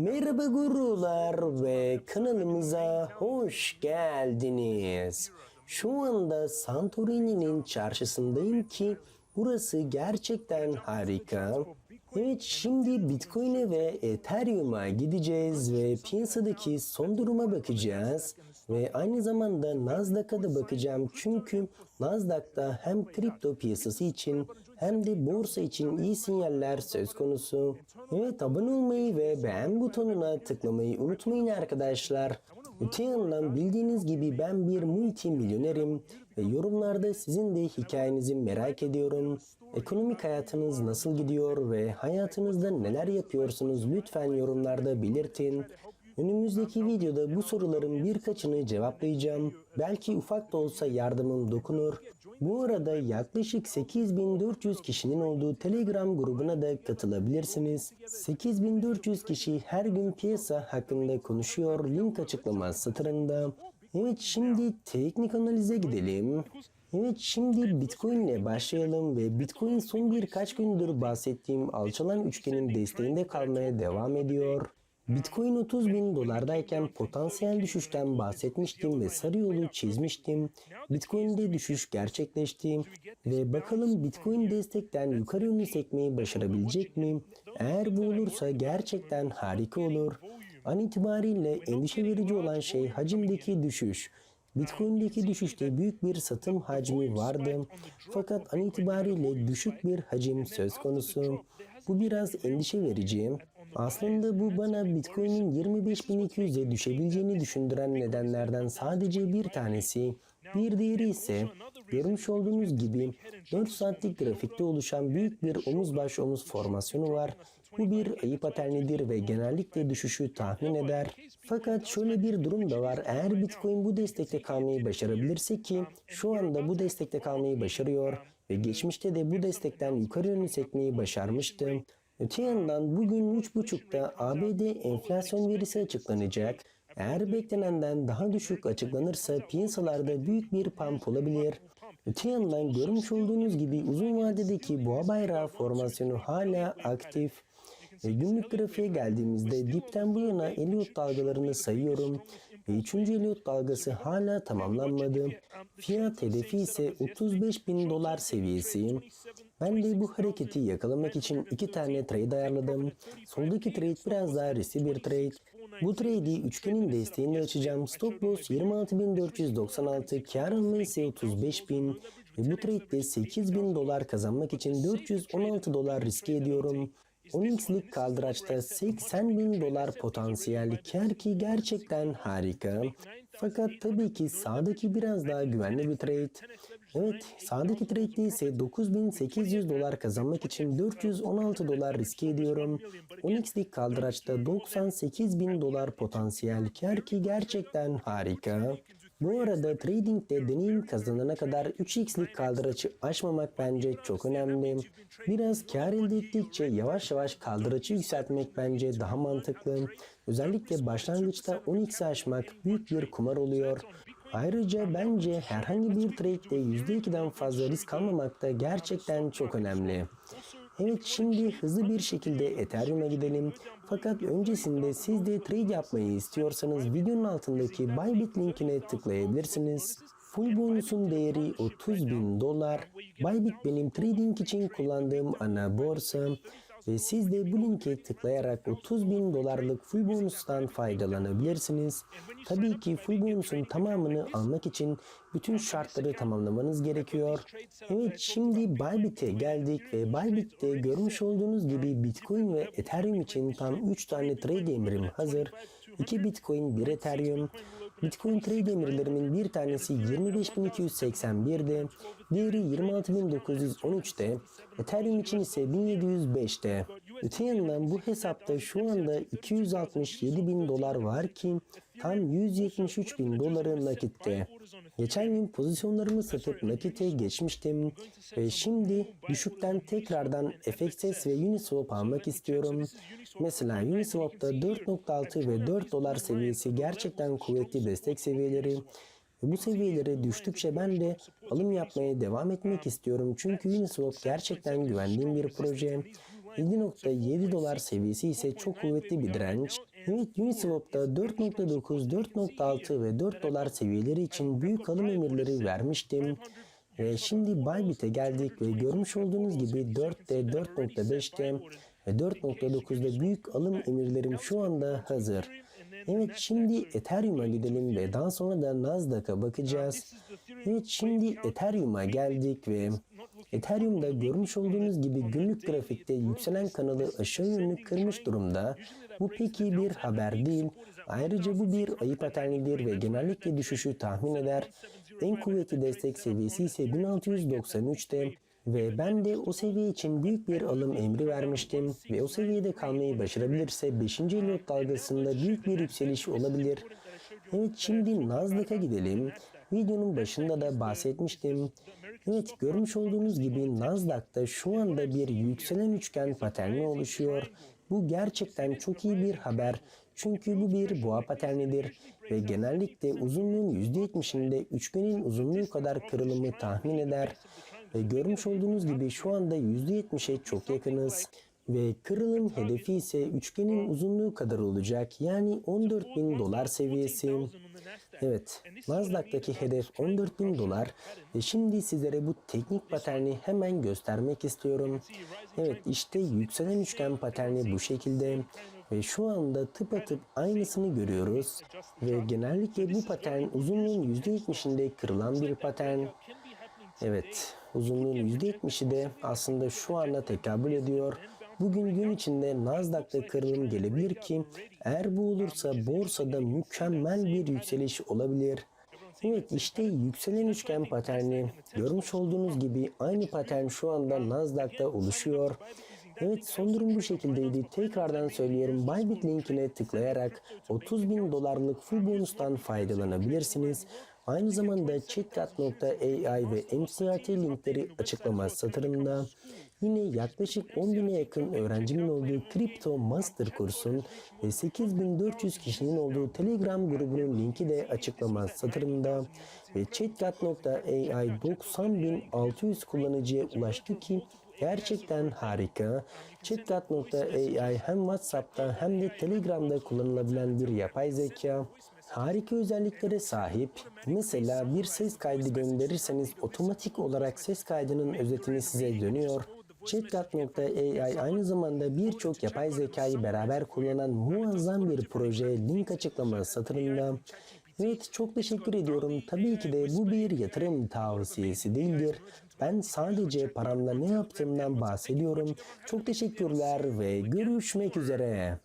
Merhaba gurular ve kanalımıza hoş geldiniz. Şu anda Santorini'nin çarşısındayım ki burası gerçekten harika. Evet şimdi Bitcoin'e ve Ethereum'a gideceğiz ve piyasadaki son duruma bakacağız. Ve aynı zamanda Nasdaq'a da bakacağım çünkü Nasdaq'ta hem kripto piyasası için hem de borsa için iyi sinyaller söz konusu. Evet abone olmayı ve beğen butonuna tıklamayı unutmayın arkadaşlar. Öte yandan bildiğiniz gibi ben bir multimilyonerim ve yorumlarda sizin de hikayenizi merak ediyorum. Ekonomik hayatınız nasıl gidiyor ve hayatınızda neler yapıyorsunuz lütfen yorumlarda belirtin. Önümüzdeki videoda bu soruların birkaçını cevaplayacağım. Belki ufak da olsa yardımım dokunur. Bu arada yaklaşık 8400 kişinin olduğu Telegram grubuna da katılabilirsiniz. 8400 kişi her gün piyasa hakkında konuşuyor. Link açıklama satırında. Evet şimdi teknik analize gidelim. Evet şimdi Bitcoin ile başlayalım ve Bitcoin son birkaç gündür bahsettiğim alçalan üçgenin desteğinde kalmaya devam ediyor. Bitcoin 30 bin dolardayken potansiyel düşüşten bahsetmiştim ve sarı yolu çizmiştim. Bitcoin'de düşüş gerçekleşti ve bakalım Bitcoin destekten yukarı yönlü sekmeyi başarabilecek mi? Eğer bu olursa gerçekten harika olur. An itibariyle endişe verici olan şey hacimdeki düşüş. Bitcoin'deki düşüşte büyük bir satım hacmi vardı. Fakat an itibariyle düşük bir hacim söz konusu. Bu biraz endişe verici. Aslında bu bana Bitcoin'in 25.200'e düşebileceğini düşündüren nedenlerden sadece bir tanesi. Bir diğeri ise görmüş olduğunuz gibi 4 saatlik grafikte oluşan büyük bir omuz baş omuz formasyonu var. Bu bir ayı paternidir ve genellikle düşüşü tahmin eder. Fakat şöyle bir durum da var. Eğer Bitcoin bu destekte kalmayı başarabilirse ki şu anda bu destekte kalmayı başarıyor ve geçmişte de bu destekten yukarı yönlü sekmeyi başarmıştı. Öte yandan bugün 3.30'da ABD enflasyon verisi açıklanacak. Eğer beklenenden daha düşük açıklanırsa piyasalarda büyük bir pump olabilir. Öte yandan görmüş olduğunuz gibi uzun vadedeki boğa bayrağı formasyonu hala aktif. Ve günlük grafiğe geldiğimizde dipten bu yana Elliot dalgalarını sayıyorum ve 3. Elliot dalgası hala tamamlanmadı. Fiyat hedefi ise 35 bin dolar seviyesi. Ben de bu hareketi yakalamak için iki tane trade ayarladım. Soldaki trade biraz daha riskli bir trade. Bu trade'i üçgenin desteğinde açacağım. Stop loss 26.496, kar alma ise 35.000 ve bu trade'de 8.000 dolar kazanmak için 416 dolar riske ediyorum. 10x'lik kaldıraçta 80 bin dolar potansiyel kar ki gerçekten harika. Fakat tabii ki sağdaki biraz daha güvenli bir trade. Evet sağdaki trade'de ise 9800 dolar kazanmak için 416 dolar riske ediyorum. 10x'lik kaldıraçta 98 bin dolar potansiyel kar ki gerçekten harika. Bu arada tradingde deneyim kazanana kadar 3x'lik kaldıraçı aşmamak bence çok önemli. Biraz kar elde ettikçe yavaş yavaş kaldıraçı yükseltmek bence daha mantıklı. Özellikle başlangıçta 10x'i aşmak büyük bir kumar oluyor. Ayrıca bence herhangi bir trade'de %2'den fazla risk almamak da gerçekten çok önemli. Evet şimdi hızlı bir şekilde Ethereum'a gidelim. Fakat öncesinde siz de trade yapmayı istiyorsanız videonun altındaki Bybit linkine tıklayabilirsiniz. Full bonusun değeri 30 bin dolar. Bybit benim trading için kullandığım ana borsa. Ve siz de bu linke tıklayarak 30 bin dolarlık full bonustan faydalanabilirsiniz. Tabii ki full bonusun tamamını almak için bütün şartları tamamlamanız gerekiyor. Evet şimdi Bybit'e geldik ve Bybit'te görmüş olduğunuz gibi Bitcoin ve Ethereum için tam 3 tane trade emrim hazır. 2 Bitcoin, 1 Ethereum. Bitcoin trade emirlerimin bir tanesi 25.281'de, diğeri 26.913'te, Ethereum için ise 1705'te. Öte yandan bu hesapta şu anda 267 bin dolar var ki tam 173 bin doları nakitte. Geçen gün pozisyonlarımı satıp nakite geçmiştim ve şimdi düşükten tekrardan FXS ve Uniswap almak istiyorum. Mesela Uniswap'ta 4.6 ve 4 dolar seviyesi gerçekten kuvvetli destek seviyeleri bu seviyelere düştükçe ben de alım yapmaya devam etmek istiyorum. Çünkü Uniswap gerçekten güvendiğim bir proje. 7.7 dolar seviyesi ise çok kuvvetli bir direnç. Evet Uniswap'ta 4.9, 4.6 ve 4 dolar seviyeleri için büyük alım emirleri vermiştim. Ve şimdi Bybit'e geldik ve görmüş olduğunuz gibi 4'te, 4.5'te ve 4.9'da büyük alım emirlerim şu anda hazır. Evet şimdi Ethereum'a gidelim ve daha sonra da Nasdaq'a bakacağız. Evet şimdi Ethereum'a geldik ve Ethereum'da görmüş olduğunuz gibi günlük grafikte yükselen kanalı aşağı yönlü kırmış durumda. Bu pek iyi bir haber değil. Ayrıca bu bir ayı paternidir ve genellikle düşüşü tahmin eder. En kuvvetli destek seviyesi ise 1693'te ve ben de o seviye için büyük bir alım emri vermiştim ve o seviyede kalmayı başarabilirse 5. Elliot dalgasında büyük bir yükseliş olabilir. Evet şimdi Nasdaq'a gidelim. Videonun başında da bahsetmiştim. Evet görmüş olduğunuz gibi Nasdaq'ta şu anda bir yükselen üçgen paterni oluşuyor. Bu gerçekten çok iyi bir haber. Çünkü bu bir boğa paternidir ve genellikle uzunluğun %70'inde üçgenin uzunluğu kadar kırılımı tahmin eder. Ve görmüş olduğunuz gibi şu anda %70'e çok yakınız. Ve kırılım hedefi ise üçgenin uzunluğu kadar olacak. Yani 14.000 dolar seviyesi. Evet, Nasdaq'taki hedef 14.000 dolar ve şimdi sizlere bu teknik paterni hemen göstermek istiyorum. Evet, işte yükselen üçgen paterni bu şekilde ve şu anda tıpatıp aynısını görüyoruz ve genellikle bu patern uzunluğun %70'inde kırılan bir patern. Evet, uzunluğun %70'i de aslında şu anda tekabül ediyor. Bugün gün içinde Nasdaq'ta kırılım gelebilir ki eğer bu olursa borsada mükemmel bir yükseliş olabilir. Evet işte yükselen üçgen paterni. Görmüş olduğunuz gibi aynı patern şu anda Nasdaq'ta oluşuyor. Evet son durum bu şekildeydi. Tekrardan söylüyorum Bybit linkine tıklayarak 30 bin dolarlık full bonustan faydalanabilirsiniz. Aynı zamanda chatcat.ai ve MCRT linkleri açıklama satırında. Yine yaklaşık 10 bine yakın öğrencimin olduğu Crypto Master kursun ve 8400 kişinin olduğu Telegram grubunun linki de açıklama satırında ve chatcat.ai 90.600 kullanıcıya ulaştı ki Gerçekten harika. Chatcat.ai hem WhatsApp'ta hem de Telegram'da kullanılabilen bir yapay zeka. Harika özelliklere sahip. Mesela bir ses kaydı gönderirseniz otomatik olarak ses kaydının özetini size dönüyor. Chatcat.ai aynı zamanda birçok yapay zekayı beraber kullanan muazzam bir proje link açıklama satırında. Evet çok teşekkür ediyorum. Tabii ki de bu bir yatırım tavsiyesi değildir. Ben sadece paramla ne yaptığımdan bahsediyorum. Çok teşekkürler ve görüşmek üzere.